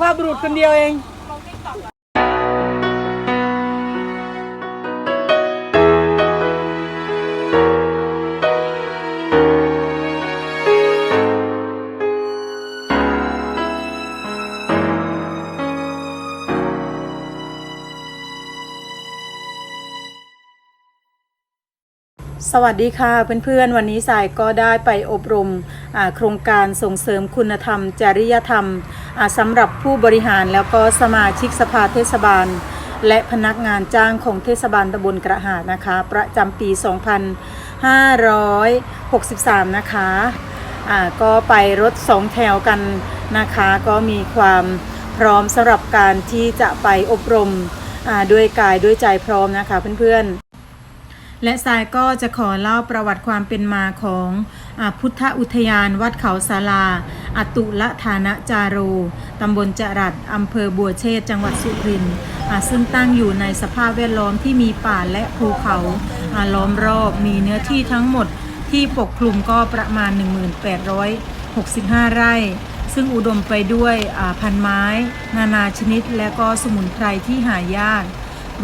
ภาพบุรุษคนเดียวเองสวัสดีค่ะเพื่อนๆ วันนี้สายก็ได้ไปอบรมโครงการส่งเสริมคุณธรรม จริยธรรม สำหรับผู้บริหารแล้วก็สมาชิกสภาเทศบาล และพนักงานจ้างของเทศบาลตำบลกระหาดนะคะ ประจำปี 2563 นะคะก็ไปรถสองแถวกันนะคะ ก็มีความพร้อมสำหรับการที่จะไปอบรมด้วยกายด้วยใจพร้อมนะคะเพื่อนๆ และทรายก็จะขอเล่าประวัติความเป็นมาของ พุทธอุทยานวัดเขาศาลา อตุละฐานะจาโรตำบลจรัดอำเภอบัวเชษจังหวัดสุรินทร์ซึ่งตั้งอยู่ในสภาพแวดล้อมที่มีป่าและภูเขาล้อมรอบมีเนื้อที่ทั้งหมดที่ปกคลุมก็ประมาณ 1865 ไร่ ซึ่งอุดมไปด้วยพันไม้ นานาชนิด และก็สมุนไพรที่หายาก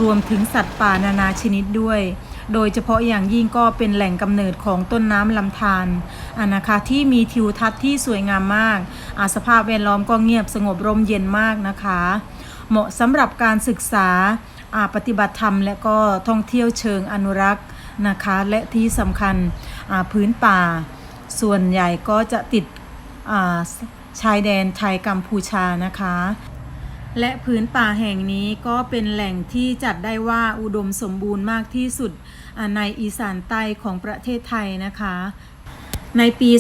รวมถึงสัตว์ป่านานาชนิดด้วย โดยเฉพาะอย่างยิ่งก็เป็นแหล่งกำเนิดของต้นน้ำลำธารอ่านะคะที่มีทิวทัศน์ที่สวยงามมากอาสภาพแวดล้อมก็เงียบสงบร่มเย็นมากนะคะ เหมาะสำหรับการศึกษาอาปฏิบัติธรรม และก็ท่องเที่ยวเชิงอนุรักษ์นะคะ และที่สำคัญพื้นป่า ส่วนใหญ่ก็จะติดชายแดนไทยกัมพูชานะคะ และพื้นป่าแห่งนี้ก็เป็นแหล่งที่จัดได้ว่าอุดมสมบูรณ์มากที่สุดในอีสานใต้ของประเทศไทยนะคะ ในปี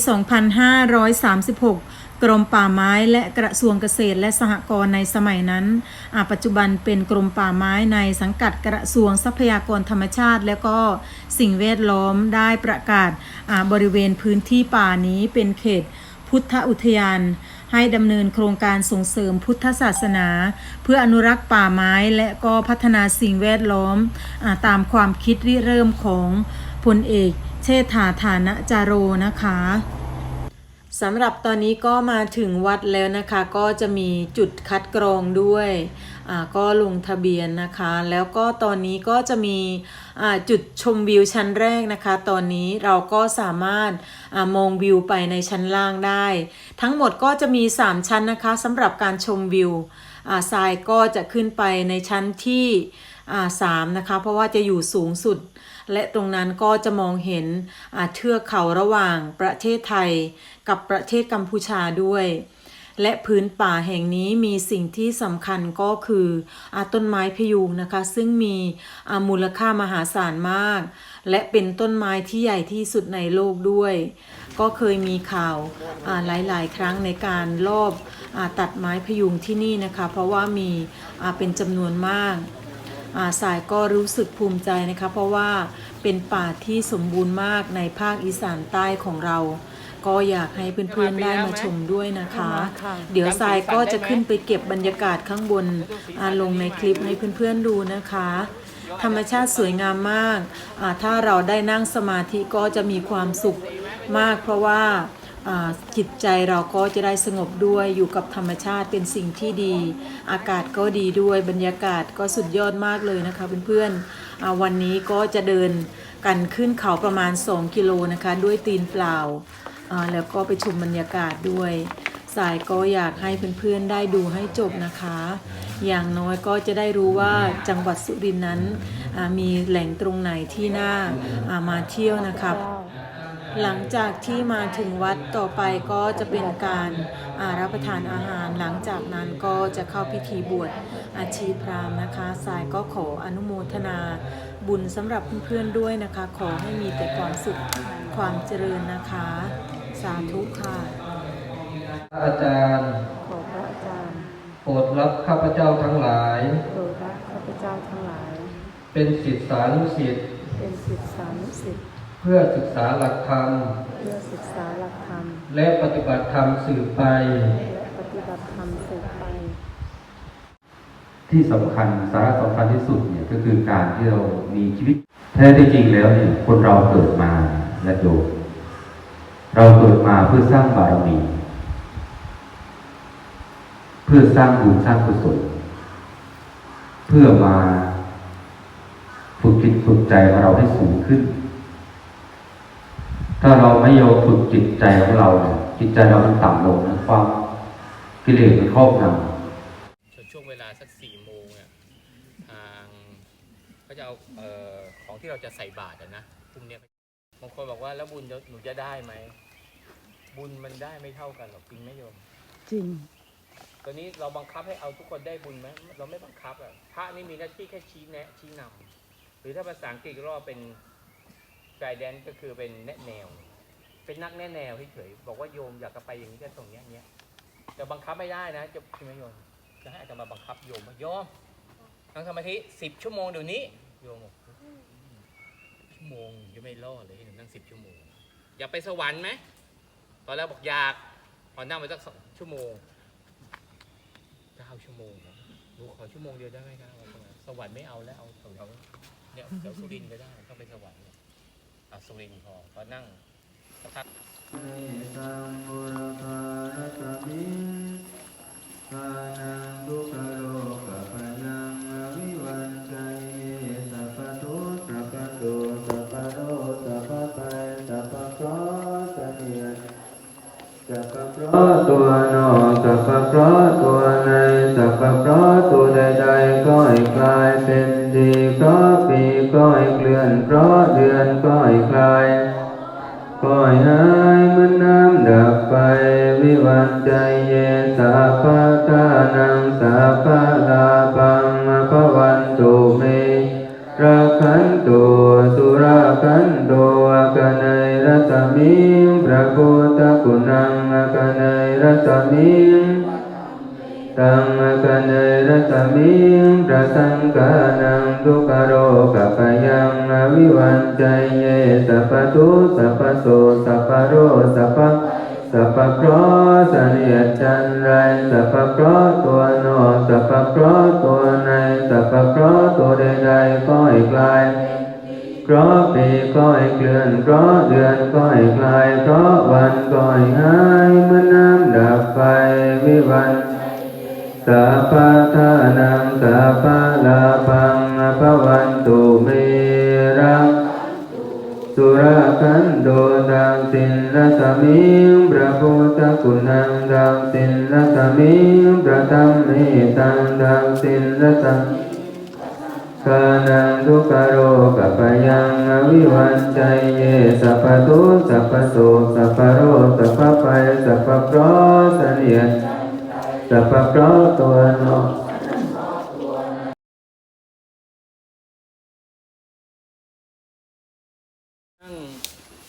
2536กรมป่าไม้และกระทรวงเกษตรและสหกรณ์ในสมัยนั้นปัจจุบันเป็นกรมป่าไม้ในสังกัดกระทรวงทรัพยากรธรรมชาติ และก็สิ่งแวดล้อมได้ประกาศบริเวณพื้นที่ป่านี้เป็นเขตพุทธอุทยาน ให้ดำเนินโครงการส่งเสริมพุทธศาสนา เพื่ออนุรักษ์ป่าไม้และก็พัฒนาสิ่งแวดล้อมอตามความคิดริเริ่มของพลเอก เชษฐาฐานะจาโรนะคะ สำหรับตอนนี้ก็มาถึงวัดแล้วนะคะ ก็จะมีจุดคัดกรองด้วยก็ลงทะเบียนนะคะ แล้วก็ตอนนี้ก็จะมีจุดชมวิวชั้นแรกนะคะ ตอนนี้เราก็สามารถอมองวิวไปในชั้นล่างได้ ทั้งหมดก็จะมี 3 ชั้นนะคะสำหรับการชมวิวทรายก็จะขึ้นไปในชั้นที่สามนะคะ เพราะว่าจะอยู่สูงสุด และตรงนั้นก็จะมองเห็นเทือกเขาระหว่างประเทศไทย กับประเทศกัมพูชาด้วย และพื้นป่าแห่งนี้มีสิ่งที่สำคัญก็คืออาต้นไม้พยุงนะคะ ซึ่งมีมูลค่ามหาศาลมาก และเป็นต้นไม้ที่ใหญ่ที่สุดในโลกด้วย ก็เคยมีข่าวาหลาย ๆ ครั้งในการลอบอตัดไม้พยุงที่นี่นะคะ เพราะว่ามีาเป็นจำนวนมากอาสายก็รู้สึกภูมิใจนะคะ เพราะว่าเป็นป่าที่สมบูรณ์มากในภาคอีสานใต้ของเรา ก็อยากให้เพื่อนๆได้มาชมด้วยนะคะ เดี๋ยวทรายก็จะขึ้นไปเก็บบรรยากาศข้างบนอาลงในคลิปให้เพื่อนๆดูนะคะ ธรรมชาติสวยงามมากอ่าถ้าเราได้นั่งสมาธิก็จะมีความสุขมาก เพราะว่าอ่าจิตใจเราก็จะได้สงบด้วยอยู่กับธรรมชาติเป็นสิ่งที่ดี อากาศก็ดีด้วยบรรยากาศก็สุดยอดมากเลยนะคะเพื่อนๆอ่าวันนี้ก็จะเดินกันขึ้นเขาประมาณ 2 กิโลนะคะ ด้วยตีนเปล่าอ่า แล้วก็ไปชมบรรยากาศด้วย สายก็อยากให้เพื่อนๆได้ดูให้จบนะคะ อย่างน้อยก็จะได้รู้ว่าจังหวัดสุรินทร์นั้นมีแหล่งตรงไหนที่น่าามาเที่ยวนะครับหลังจากที่มาถึงวัดต่อไปก็จะเป็นการารับประทานอาหาร หลังจากนั้นก็จะเข้าพิธีบวชอาชีพรามนะคะสายก็ขออนุโมทนาบุญสำหรับเพื่อนๆด้วยนะคะ ขอให้มีแต่ความสุขความเจริญนะคะ สาธุค่ะอาจารย์ขอพระอาจารย์โปรดรับข้าพเจ้าทั้งหลาย โปรดรับข้าพเจ้าทั้งหลาย เป็นศิษย์สานุศิษย์เป็นศิษยานุศิษย์เพื่อศึกษาหลักธรรม เพื่อศึกษาหลักธรรม และปฏิบัติธรรมสืบไป และปฏิบัติธรรมสืบไป ที่สำคัญสาระสำคัญที่สุดเนี่ยก็คือการที่เรามีชีวิต แท้ที่จริงแล้วเนี่ยคนเราเกิดมาและโยม เราเกิดมาเพื่อสร้างบารมี เพื่อสร้างบุญสร้างกุศล เพื่อมาฝึกจิตฝึกใจของเราให้สูงขึ้น ถ้าเราไม่ยอมฝึกจิตใจของเรา จิตใจเรามันต่ำลงนะความกิเลสมันครอบงำช่วงเวลาสักสี่โมงเนี่ยทางก็จะเอาเอ่อของที่เราจะใส่บาตรนะพรุ่งเนี้ยบางคนบอกว่าแล้วบุญหนูจะได้ไหม บุญมันได้ไม่เท่ากันหรอกจริงไหมโยม จริง ตอนนี้เราบังคับให้เอาทุกคนได้บุญไหมเราไม่บังคับอะพระนี่มีหน้าที่แค่ชี้แนะชี้นำหรือถ้าภาษาอังกฤษก็เป็น guidance ก็คือเป็นแนะแนว เป็นนักแนะแนวเฉยๆบอกว่าโยมอยากจะไปอย่างนี้ก็ตรงเนี้ยเนี้ยแต่บังคับไม่ได้นะจะใช่ไหมโยมจะให้อาจารย์มาบังคับโยมว่าโยมนั่งสมาธิสิบชั่วโมงเดี๋ยวนี้โยมบอกชั่วโมงยังไม่รอดเลยให้หนูนั่งสิบชั่วโมง อยากไปสวรรค์ไหม ตอนแรกบอกอยากพอนั่งไปสักสองชั่วโมงเก้าชั่วโมงครับหนูขอชั่วโมงเดียวได้ไหมครับสวรรค์ไม่เอาแล้วเอาแถวๆเนี่ยแถวสุรินทร์ก็ได้ต้องไปสวรรค์เนี่ยเอาสุรินทร์พอพอนั่งสักพัก ตัวนอกสัพพะเพราะตัวในสัพพะเพราะตัวใดๆก็ให้กลายเป็นดีเพราะปีก็ให้เคลื่อนเพราะเดือนก็ให้คลายก็ให้หายเหมันน้ำดับไปวิวันใจเยสาพพะทา มิงตังกันในรัตมิงพระสังฆานังทุกโรกปยังวิวันใจเยสัพพทุสัพพโสสัพพโรสัพพสัพพะเพราะเสนียดจันไรสัพพะเพรตัวโนสัพพะเพรตัวในสัพพะเพรตัวใดๆก็ให้กลาย เพราะปีก็ให้เคลื่อนเพราะเดือนก็ให้คลายเพราะวันก็ให้หายเมื่อน้ำดับไฟวิวันสัพพะทานังสัพพะลาพังภวันตุเมรังสุราคันโดดังสินรัตมิงพระพุทธคุณังดังสินรัตมิงพระธรรมเมตังดังสินรัต กานังทุกโรกปยังอวิวันใจเยสัพพทุสัพพโสสัพพโรสัพพไปสัพพเพราะเสนียดสัพพเพราะตัวนอนั่ง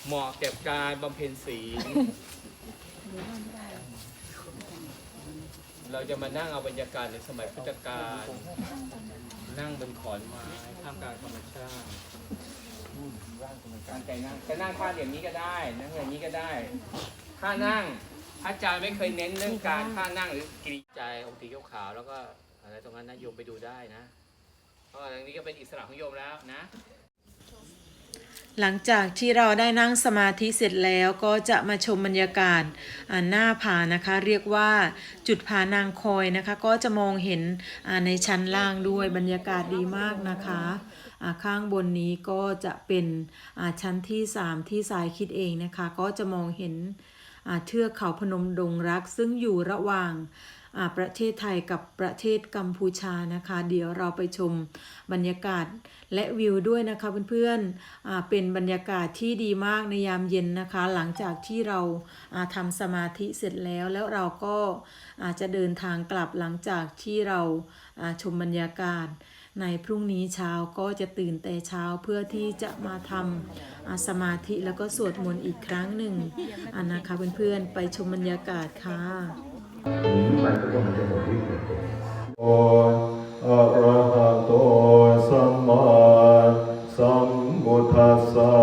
เหมาะแก่การบำเพ็ญศีล เราจะมานั่งเอาบรรยากาศในสมัยพุทธกาลนั่งบนขอนไม้ท่ามกลางธรรมชาติตั้งใจนั่งจะนั่งท่าอย่างนี้ก็ได้ นั่งอย่างนี้ก็ได้ท่านั่งอาจารย์ไม่เคยเน้นเรื่องการท่านั่งหรือกิริยาองค์ตีขาวแล้วก็อะไรตรงนั้นนะโยมไปดูได้นะเพราะว่าอันนี้ก็เป็นอิสระของโยมแล้วนะ หลังจากที่เราได้นั่งสมาธิเสร็จแล้วก็จะมาชมบรรยากาศหน้าผานะคะ เรียกว่าจุดผานางคอยนะคะ ก็จะมองเห็นในชั้นล่างด้วยบรรยากาศดีมากนะคะข้างบนนี้ก็จะเป็นชั้นที่ 3 ที่สายคิดเองนะคะ ก็จะมองเห็นเทือกเขาพนมดงรักซึ่งอยู่ระหว่าง ประเทศไทยกับประเทศกัมพูชานะคะ เดี๋ยวเราไปชมบรรยากาศและวิวด้วยนะคะเพื่อนๆอ่าเป็นบรรยากาศที่ดีมากในยามเย็นนะคะ หลังจากที่เราาทำสมาธิเสร็จแล้วแล้วเราก็อาจจะเดินทางกลับหลังจากที่เราาชมบรรยากาศในพรุ่งนี้เช้าก็จะตื่นแต่เช้าเพื่อที่จะมาทำสมาธิแล้วก็สวดมนต์อีกครั้งหนึ่งอ่านะคะเพื่อนๆไปชมบรรยากาศค่ะ มันก็มันจะหมดที่หมดโออะระหะโตสัมมาสัมพุทธัสสะ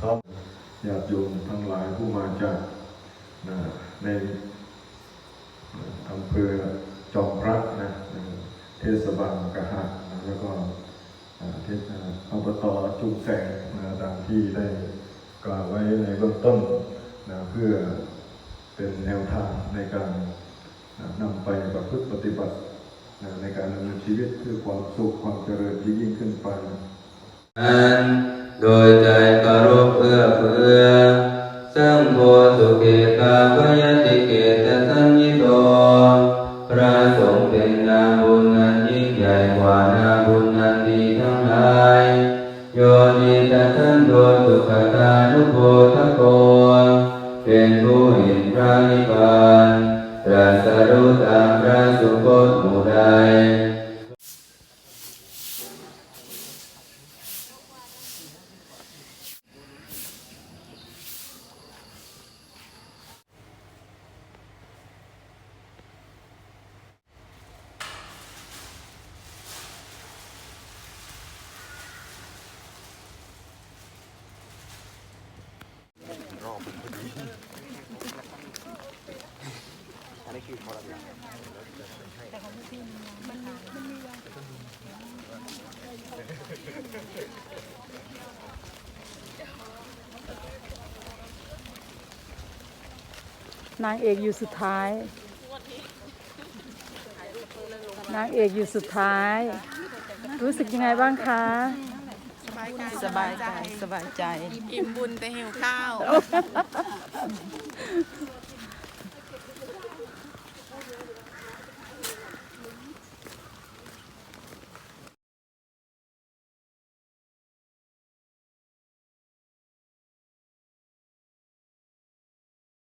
ครับญาติโยมทั้งหลายผู้มาจากนะในอำเภอจอมพระนะเทศบาลกะหะนะแล้วก็เทศอ่าอบตจุกแสงนะตามที่ได้กล่าวไว้ในเบื้องต้นนะเพื่อ เป็นแนวทางในการนำไปประพฤติปฏิบัติในการดำเนินชีวิตเพื่อความสุขความเจริญที่ยิ่งขึ้นไปนั้นโดยใจกรบเอื้อเพื่อสังโฆสุเกกาพยติเก ผู้เห็นพระนิพพานตรัสรู้ตามพระสุคตหมู่ใด นางเอกอยู่สุดท้าย นางเอกอยู่สุดท้าย รู้สึกยังไงบ้างคะ สบายใจสบายใจ อิ่มบุญแต่หิวข้าว